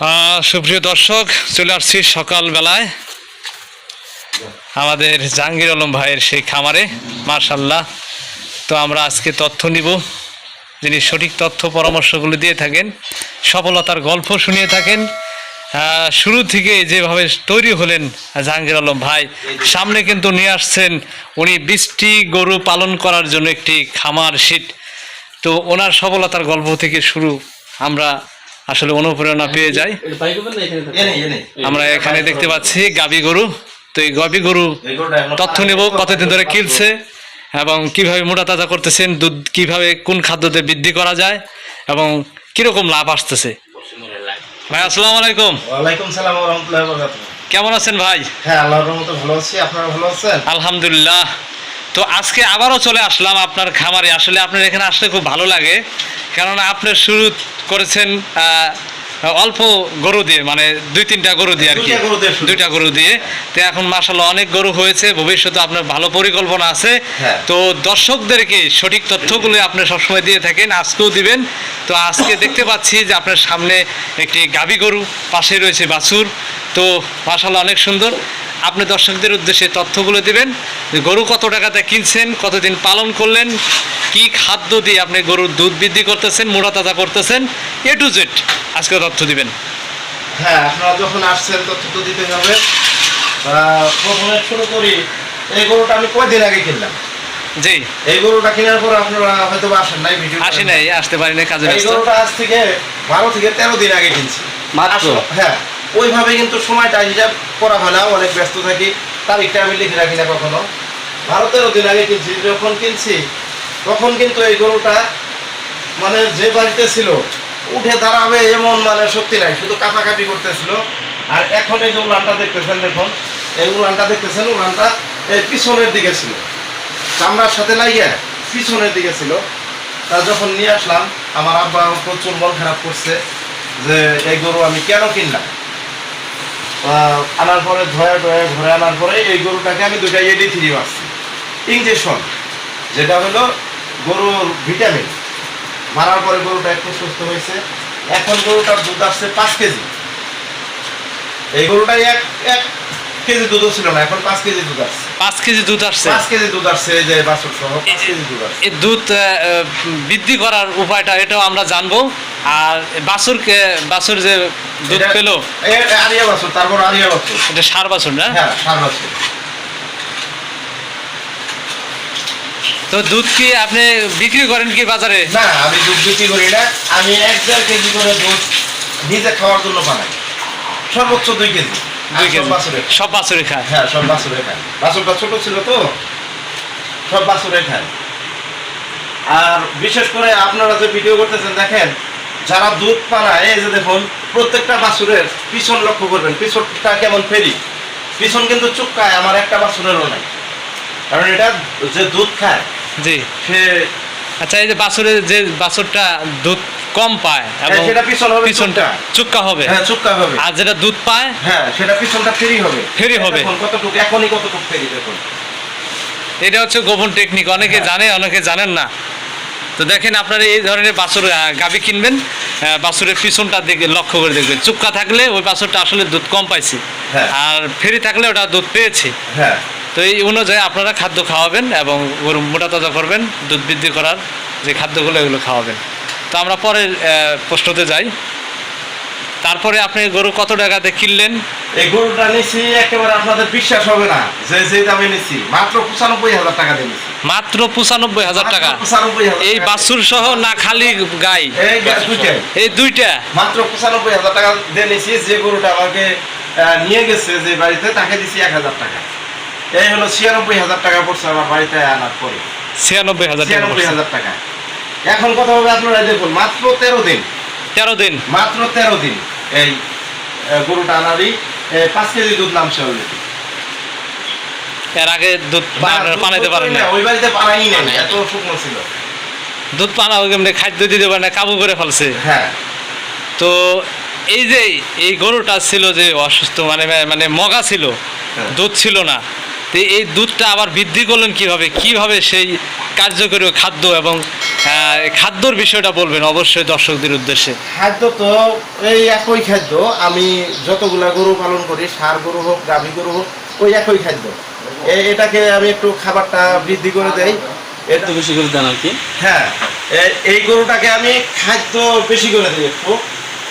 আহ, সুপ্রিয় দর্শক চলে আসছি সকালবেলায় আমাদের জাহাঙ্গীর আলম ভাইয়ের সেই খামারে মার্শাল্লাহ তো আমরা আজকে তথ্য নিব যিনি সঠিক তথ্য পরামর্শগুলো দিয়ে থাকেন সফলতার গল্প শুনিয়ে থাকেন। শুরু থেকে যেভাবে তৈরি হলেন জাহাঙ্গীর আলম ভাই সামনে কিন্তু নিয়ে আসছেন উনি বৃষ্টি গরু পালন করার জন্য একটি খামার শীট। তো ওনার সফলতার গল্প থেকে শুরু আমরা আসলে অনুপ্রেরণা পেয়ে যাই। আমরা এখানে দেখতে পাচ্ছি গাবি গরু। তো এই গাবি গরু তথ্য নেব কতদিন ধরে কিলছে এবং কীভাবে মোটা তাজা করতেছেন দুধ কীভাবে কোন খাদ্যতে বৃদ্ধি করা যায় এবং কীরকম লাভ আসতেছে। ভাই আসসালামু আলাইকুম। ওয়ালাইকুম সালাম ওয়া রাহমাতুল্লাহি ওয়া বারাকাতুহু। কেমন আছেন ভাই? হ্যাঁ আল্লাহর রহমতে ভালো আছি। আপনারা ভালো আছেন? আলহামদুলিল্লাহ। তো আজকে আবারও চলে আসলাম আপনার খামারে। আসলে আপনার এখানে আসলে খুব ভালো লাগে। কেননা আপনি শুরু করেছেন অল্প গরু দিয়ে মানে দুই তিনটা গরু দিয়ে আর কি। দুইটা গরু দিয়ে তো এখন মাসাল্লাহ অনেক গরু হয়েছে ভবিষ্যতে আপনার ভালো পরিকল্পনা আছে। হ্যাঁ। তো দর্শকদেরকে সঠিক তথ্যগুলো আপনি সবসময় দিয়ে থাকেন আজকেও দিবেন। তো আজকে দেখতে পাচ্ছি যে আপনার সামনে একটি গাভী গরু পাশে রয়েছে বাছুর। তো মাসাল্লাহ অনেক সুন্দর। আপনি দর্শকদের উদ্দেশ্যে তথ্যগুলো দিবেন যে গরু কত টাকাতে কিনছেন কতদিন পালন করলেন কি খাদ্য দিয়ে আপনি গরুর দুধ বৃদ্ধি করতেছেন মোড়া তাজা করতেছেন এ টু জেড আজকে তথ্য দিবেন। হ্যাঁ আপনারা যখন আসছেন তথ্য তো দিতে হবে। প্রথমে শুরু করি এই গরুটা আমি কয়দিন আগে কিনলাম? জি। এই গরুটা কেনার পর আপনারা হয়তো আসেন নাই ভিডিও আসি নাই আসতে পারি না কাজে এই গরুটা আজ থেকে বারো থেকে তেরো দিন আগে কিনছি। মাত্র? হ্যাঁ। ওইভাবে কিন্তু সময়টা হিসাব করা হয় না, অনেক ব্যস্ত থাকি। তারিখটা আমি লিখে রাখি না কখনো। বারো তেরো দিন আগে কিনছি, যখন কিনছি, তখন কিন্তু এই গরুটা মানে যে বাড়িতে ছিল, উঠে দাঁড়াবে এমন মানে শক্তি নাই, শুধু কাটাকাটি করতেছিল। আর এখন এই যে উলানটা দেখতেছেন, দেখুন, এই উলানটা দেখতেছেন উলানটা এই পিছনের দিকে ছিল। চামড়ার সাথে লাগিয়ে পিছনের দিকে ছিল। তা যখন নিয়ে আসলাম, আমার আব্বা প্রচুর মন খারাপ করছে যে এই গরু আমি কেন কিনলাম? আনার পরে, ধোয়া ধোয়া ঘরে আনার পরে এই গরুটাকে আমি দুটা দিয়ে থ্রি মারছি। ইঞ্জেকশন যেটা হলো গরুর ভিটামিন। মারার পরে গরুটা একটু সুস্থ হয়েছে। এখন গরুটার দুধ আসছে পাঁচ কেজি। এই গরুটাই এক এক কেজি দুধও ছিল না এখন পাঁচ কেজি দুধ আসছে। পাঁচ কেজি দুধ আসছে? পাঁচ কেজি দুধ আসছে এই যে বাছুর সহ পাঁচ কেজি দুধ আসছে। এই দুধ বৃদ্ধি করার উপায়টা এটাও আমরা জানব। আর বাছুরকে বাছুর যে দুধ পেল আরিয়া বাছুর তারপর আরিয়া বাছুর। এটা সার বাছুর না? হ্যাঁ সার বাছুর। তো দুধ কি আপনি বিক্রি করেন কি বাজারে? না আমি দুধ বিক্রি করি না। আমি এক দেড় কেজি করে দুধ নিজে খাওয়ার জন্য বানাই। সর্বোচ্চ দুই কেজি। দুই সব কেজি। সব বাছুরে খায়। হ্যাঁ সব বাছুরে খায়। বাছুরটা ছোট ছিল তো সব বাছুরে খায়। আর বিশেষ করে আপনারা যে ভিডিও করতেছেন দেখেন যারা দুধ পানায় এই যে দেখুন প্রত্যেকটা বাছুরের পিছন লক্ষ্য করবেন পিছনটা কেমন ফেরি। পিছন কিন্তু চুপকায় আমার একটা বাছুরেরও নাই। কারণ এটা যে দুধ খায় জি। সে আচ্ছা এই যে বাছুরের যে বাছুরটা দুধ কম পায় এবং সেটা পিছন হবে পিছনটা চুক্কা। হবে। হ্যাঁ চুপকা হবে। আর যেটা দুধ পায় হ্যাঁ সেটা পিছনটা ফেরি হবে। ফেরি হবে। এখন কতটুকু এখনই কতটুকু ফেরি দেখুন। এটা হচ্ছে গোপন টেকনিক অনেকে হ্যাঁ। জানে অনেকে জানেন না। তো দেখেন আপনারা এই ধরনের বাছুর গাবি কিনবেন বাছুরের পিছনটার দিকে লক্ষ্য করে দেখবেন। চুক্কা থাকলে ওই বাছুরটা আসলে দুধ কম পাইছে। হ্যাঁ। আর ফেরি থাকলে ওটা দুধ পেয়েছে। হ্যাঁ। তো এই অনুযায়ী আপনারা খাদ্য খাওয়াবেন এবং গরু মোটা তাজা করবেন দুধ বৃদ্ধি করার যে খাদ্যগুলো এগুলো খাওয়াবেন। তো আমরা পরের প্রশ্নতে যাই। তারপরে আপনি গরু কত টাকাতে কিনলেন? এই গরুটা নিছি একেবারে আপনাদের বিশ্বাস হবে না। যে যে দামে নিছি মাত্র পঁচানব্বই হাজার টাকা দিয়ে নিছি। মাত্র পঁচানব্বই হাজার টাকা। এই বাছুর সহ না খালি গাই? এই দুইটা? মাত্র পঁচানব্বই হাজার টাকা দিয়ে নিছি। যে গরুটা আমাকে নিয়ে গেছে যে বাড়িতে তাকে দিছি এক হাজার টাকা। এই হলো ছিয়ানব্বই হাজার টাকা পড়ছে আমার বাড়িতে আনার পরে। ছিয়ানব্বই হাজার টাকা ছিয়ানব্বই। হাজার টাকা। এখন কথা হবে আপনারা দেখুন মাত্র তেরো দিন। তেরো দিন। মাত্র তেরো দিন এই গরুটা আনারই পাঁচ কেজি দুধ নামছে অলরেডি এর আগে দুধ পানাইতে পারেন না ওই বাড়িতে পানাই নাই এত শুকনো ছিল। দুধ পানা এমনি খাদ্য দিতে পারে না কাবু করে ফেলছে। হ্যাঁ। তো এই যে এই গরুটা ছিল যে অসুস্থ মানে মানে মগা ছিল হ্যাঁ। দুধ ছিল না। তো এই দুধটা আবার বৃদ্ধি করলেন কীভাবে? কীভাবে সেই কার্যকরী খাদ্য এবং খাদ্যর বিষয়টা বলবেন অবশ্যই দর্শকদের উদ্দেশ্যে। খাদ্য তো এই একই খাদ্য আমি যতগুলা গরু পালন করি সার গরু হোক গাভী গরু হোক ওই একই খাদ্য। এ- এটাকে আমি একটু খাবারটা বৃদ্ধি করে দেই। এটা একটু বেশি করে দেন আর কি? হ্যাঁ এই গরুটাকে আমি খাদ্য বেশি করে দিই একটু।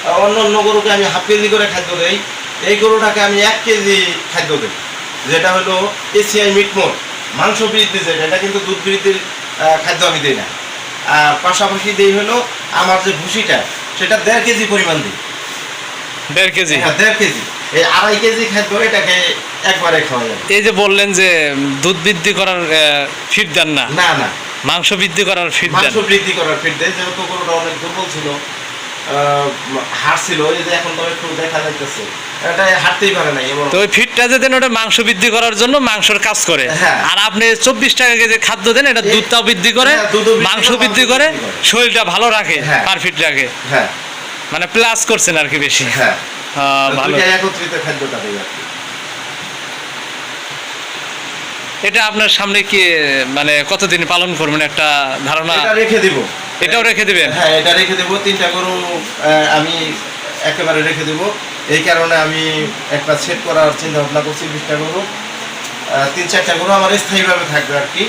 অন্য অন্য গরুকে আমি হাফ কেজি করে খাদ্য দেই। এই গরুটাকে আমি এক কেজি খাদ্য দিই। যেটা হলো এসিআই মিটমোট মাংস বৃদ্ধি যেটা এটা কিন্তু দুধ বৃদ্ধির খাদ্য আমি দিই না। আর পাশাপাশি দিই হলো আমার যে ভুসিটা সেটা দেড় কেজি পরিমাণ দিই। দেড় কেজি? হ্যাঁ দেড় কেজি। এই আড়াই কেজি খাদ্য এটাকে একবারে খাওয়া যাবে। এই যে বললেন যে দুধ বৃদ্ধি করার ফিট দেন না। না না। মাংস বৃদ্ধি করার ফিট দেন। মাংস বৃদ্ধি করার ফিট দেয় যেহেতু গরুটা অনেক দুর্বল ছিল। হাড় এই যে এখন তো একটু দেখা যাইতেছে। এটা হাঁটতেই পারে নাই এমন তো ওই ফিটটা যে দেন ওটা মাংস বৃদ্ধি করার জন্য মাংসের কাজ করে। হ্যাঁ। আর আপনি চব্বিশ টাকা কেজি খাদ্য দেন এটা দুধটাও বৃদ্ধি করে হ্যাঁ, দুধও বৃদ্ধি মাংস বৃদ্ধি করে শরীরটা ভালো রাখে হ্যাঁ। পারফিট রাখে। মানে প্লাস করছেন আর কি বেশি। হ্যাঁ। ভালো। একত্রিত খাদ্যটা। এটা আপনার সামনে কি মানে কতদিন পালন করবেন একটা ধারণা? রেখে দিব। এটাও রেখে দিবেন? হ্যাঁ এটা রেখে দেবো। তিনটা গরু আমি একেবারে রেখে দেবো। এই কারণে আমি একটা সেট করার চিন্তা ভাবনা করছি বিশটা গরু। তিন চারটা গরু আমার স্থায়ীভাবে থাকবে আর কি।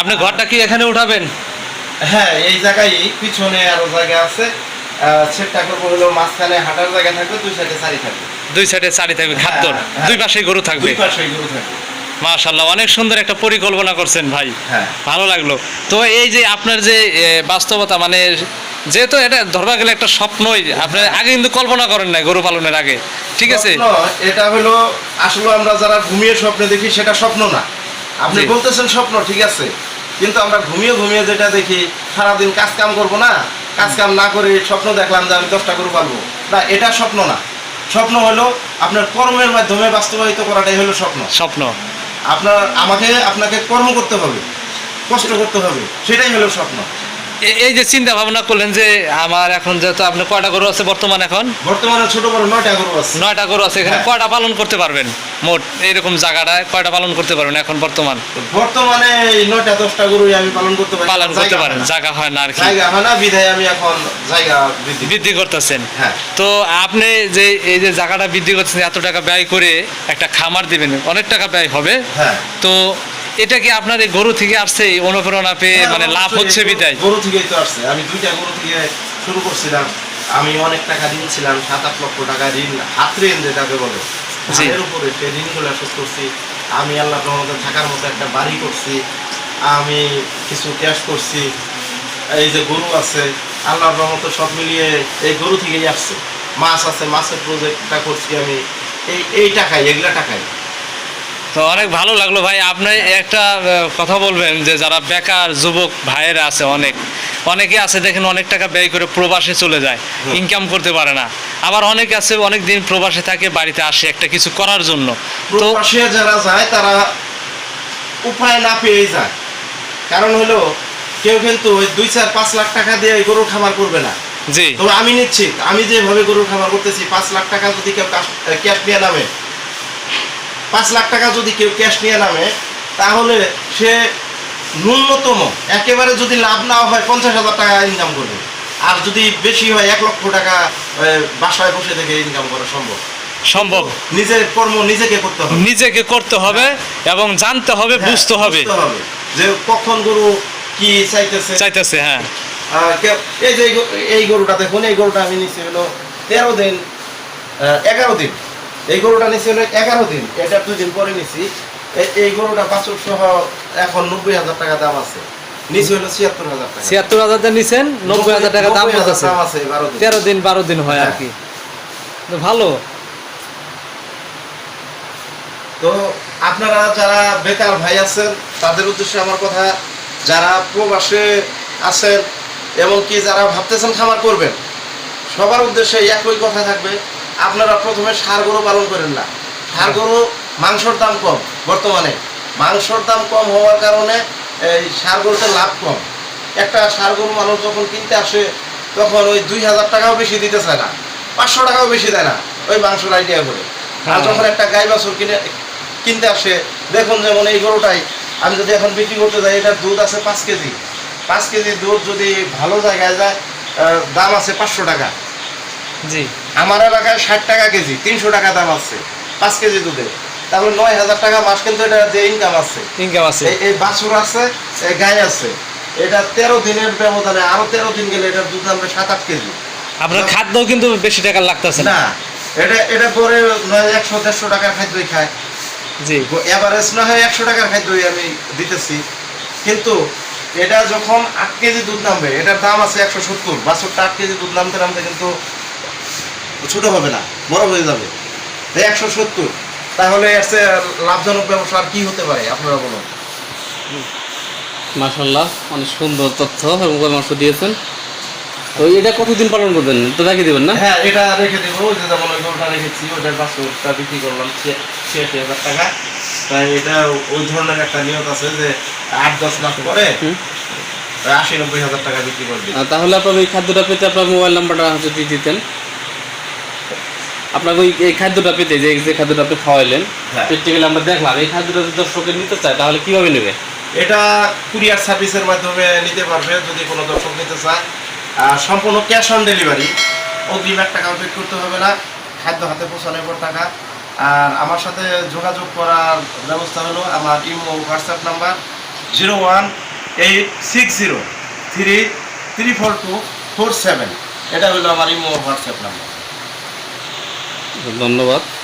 আপনি ঘরটা কি এখানে উঠাবেন? হ্যাঁ এই জায়গায় পিছনে আরও জায়গা আছে। সেটটা করব হলো মাঝখানে হাঁটার জায়গা থাকবে দুই সাইডে সারি থাকবে। দুই সাইডে সারি থাকবে খাদ্যর হ্যাঁ, হ্যাঁ। দুই পাশে গরু থাকবে? দুই পাশে গরু থাকবে। মাশাল্লাহ অনেক সুন্দর একটা পরিকল্পনা করছেন ভাই। হ্যাঁ। ভালো লাগল। তো এই যে আপনার যে বাস্তবতা মানে যেহেতু এটা ধরবা গেলে একটা স্বপ্নই আপনি আগে কিন্তু কল্পনা করেন না গরু পালনের আগে। ঠিক আছে? এটা হলো আসলে আমরা যারা ঘুমিয়ে স্বপ্নে দেখি সেটা স্বপ্ন না। আপনি বলতেছেন স্বপ্ন ঠিক আছে। কিন্তু আমরা ঘুমিয়ে ঘুমিয়ে যেটা দেখি সারাদিন কাজ কাম করব না? কাজ কাম না করে স্বপ্ন দেখলাম যে আমি দশটা গরু পালবো। না এটা স্বপ্ন না। স্বপ্ন হলো আপনার কর্মের মাধ্যমে বাস্তবায়িত করাটাই হলো স্বপ্ন। স্বপ্ন। আপনার আমাকে আপনাকে কর্ম করতে হবে কষ্ট করতে হবে সেটাই হলো স্বপ্ন। এই যে চিন্তা ভাবনা করলেন যে আমার এখন যেহেতু আপনার কয়টা গরু আছে বর্তমান এখন? বর্তমানে ছোট বড় নয়টা গরু আছে। নয়টা গরু আছে এখানে হ্যাঁ। কয়টা পালন করতে পারবেন? মোট এইরকম জায়গাটায় কয়টা পালন করতে পারবেন এখন বর্তমান? বর্তমানে নয়টা দশটা গরুই আমি পালন করতে পারি। পালন করতে পারেন জায়গা হয় না আর কি। জায়গা হয় না বিধায় আমি এখন জায়গা বৃদ্ধি বৃদ্ধি করতেছেন। হ্যাঁ। তো আপনি যে এই যে জায়গাটা বৃদ্ধি করতেছেন এত টাকা ব্যয় করে একটা খামার দিবেন অনেক টাকা ব্যয় হবে। হ্যাঁ। তো এটা কি আপনার এই গরু থেকে আসছে অনুপ্রেরণা পেয়ে? হ্যাঁ, মানে লাভ হচ্ছে বিদায়? গরু থেকেই তো আসছে। আমি দুইটা গরু থেকে শুরু করছিলাম। আমি অনেক টাকা ঋণ ছিলাম সাত আট লক্ষ টাকা ঋণ হাত ঋণ যেটাকে বলে। ধানের উপরে সে ঋণগুলো শোধ করছি আমি আল্লাহ রহমতে থাকার মতো একটা বাড়ি করছি আমি কিছু ক্যাশ করছি এই যে গরু আছে আল্লাহর রহমতে সব মিলিয়ে এই গরু থেকেই আসছে। মাছ আছে মাছের প্রজেক্টটা করছি আমি। এই এই টাকায় এগুলা টাকায় তো অনেক ভালো লাগল ভাই। আপনি একটা কথা বলবেন যে যারা বেকার যুবক ভাইয়েরা আছে অনেক অনেকে আছে দেখেন অনেক টাকা ব্যয় করে প্রবাসে চলে যায় ইনকাম করতে পারে না। আবার অনেকে আছে অনেক দিন প্রবাসে থাকে বাড়িতে আসে একটা কিছু করার জন্য। তো প্রবাসে যারা যায় তারা উপায় না পেয়েই যায়। কারণ হলো কেউ কিন্তু ওই দুই চার পাঁচ লাখ টাকা দিয়ে গরুর খামার করবে না। জি। তবে আমি নিশ্চিত আমি যেভাবে গরুর খামার করতেছি পাঁচ লাখ টাকা যদি কেউ ক্যাশ নিয়ে নামে পাঁচ লাখ টাকা যদি কেউ ক্যাশ নিয়ে নামে তাহলে সে ন্যূনতম একেবারে যদি লাভ না হয় পঞ্চাশ হাজার টাকা ইনকাম করবে। আর যদি বেশি হয় এক লক্ষ টাকা বাসায় বসে থেকে ইনকাম করা সম্ভব। সম্ভব। নিজের কর্ম নিজেকে করতে হবে। নিজেকে করতে হবে এবং জানতে হবে হ্যাঁ, বুঝতে হবে। যে কখন গরু কি চাইতেছে। চাইতেছে হ্যাঁ। এই যে এই গরুটা দেখুন এই গরুটা আমি নিচ্ছি হলো তেরো দিন এগারো দিন। এই গরুটা নিচ্ছি হলো এগারো দিন। এটা দুই দিন পরে নিচ্ছি এই- গরুটা বাছুর সহ এখন নব্বই হাজার টাকা দাম আছে। নিচে হলো ছিয়াত্তর হাজার টাকা। ছিয়াত্তর হাজার নিছেন নব্বই হাজার টাকা দাম নব্বই হাজার বলতেছে। দাম আছে তেরো দিন বারো দিন হয় আর। কি। ভালো। তো আপনারা যারা বেকার ভাই আছেন তাদের উদ্দেশ্যে আমার কথা যারা প্রবাসে আছেন এমনকি যারা ভাবতেছেন খামার করবেন সবার উদ্দেশ্যে একই কথা থাকবে। আপনারা প্রথমে সার গরু পালন করেন না। সার গরু মাংসর দাম কম বর্তমানে। মাংসর দাম কম হওয়ার কারণে এই সার গরুতে লাভ কম। একটা সার গরু মানুষ যখন কিনতে আসে তখন ওই দুই হাজার টাকাও বেশি দিতে চায় না পাঁচশো টাকাও বেশি দেয় না ওই মাংসর আইডিয়া করে। আর হ্যাঁ। যখন একটা গাই বাছুর কিনে কিনতে আসে দেখুন যেমন এই গরুটাই আমি যদি এখন বিক্রি করতে যাই এটার দুধ আছে পাঁচ কেজি। পাঁচ কেজি দুধ যদি ভালো জায়গায় যায় দাম আছে পাঁচশো টাকা। জি। আমার এলাকায় ষাট টাকা কেজি তিনশো টাকা দাম আছে পাঁচ কেজি দুধে তারপরে নয় হাজার টাকা মাস কিন্তু এটা যে ইনকাম আছে। ইনকাম আছে। এই বাছুর আছে এই গাই আছে। এটা তেরো দিনের ব্যবধানে আরও তেরো দিন গেলে এটার দুধ নামবে সাত আট কেজি। আপনার খাদ্যও কিন্তু বেশি টাকা লাগতেছে না। এটা এটা পরে একশো দেড়শো টাকার খাদ্যই খায়। জি। এভারেজ না হয় একশো টাকার খাদ্যই আমি দিতেছি। কিন্তু এটা যখন আট কেজি দুধ নামবে এটার দাম আছে একশো সত্তর বাছরটা আট কেজি দুধ নামতে নামতে কিন্তু ছোট হবে না বড় হয়ে যাবে। একশো সত্তর। তাহলে চেয়ে লাভজনক ব্যবসা আর কি হতে পারে আপনারা বলুন? মাশাল্লাহ অনেক সুন্দর তথ্য এবং পরামর্শ দিয়েছেন। তো এটা কতদিন পালন করবেন? তো রেখে দেবেন না? হ্যাঁ এটা রেখে দেবো। যে যেমন ওই গরুটা রেখেছি ওটার বাছরটা বিক্রি করলাম ছিয়া- ছিয়াশি হাজার টাকা। তাই এটা ওই ধরনের একটা নিয়ত আছে যে আট দশ মাস পরে। আশি নব্বই হাজার টাকা বিক্রি করবে তাহলে আপনার ওই খাদ্যটা পেতে আপনার মোবাইল নাম্বারটা যদি দিতেন। আপনার ওই এই খাদ্যটা পেতে যে যে খাদ্যটা আপনি খাওয়াইলেন। প্র্যাকটিক্যালি আমরা দেখলাম এই খাদ্যটা যদি দর্শকের নিতে চায় তাহলে কীভাবে নেবে? এটা কুরিয়ার সার্ভিসের মাধ্যমে নিতে পারবে যদি কোনো দর্শক নিতে চায়। আর সম্পূর্ণ ক্যাশ অন ডেলিভারি। অগ্রিম এক টাকা পে করতে হবে না খাদ্য হাতে পৌঁছানোর পর টাকা। আর আমার সাথে যোগাযোগ করার ব্যবস্থা হলো আমার imo WhatsApp number zero one eight six zero three three four two four seven. এটা হলো আমার ইমো হোয়াটসঅ্যাপ নাম্বার। ধন্যবাদ।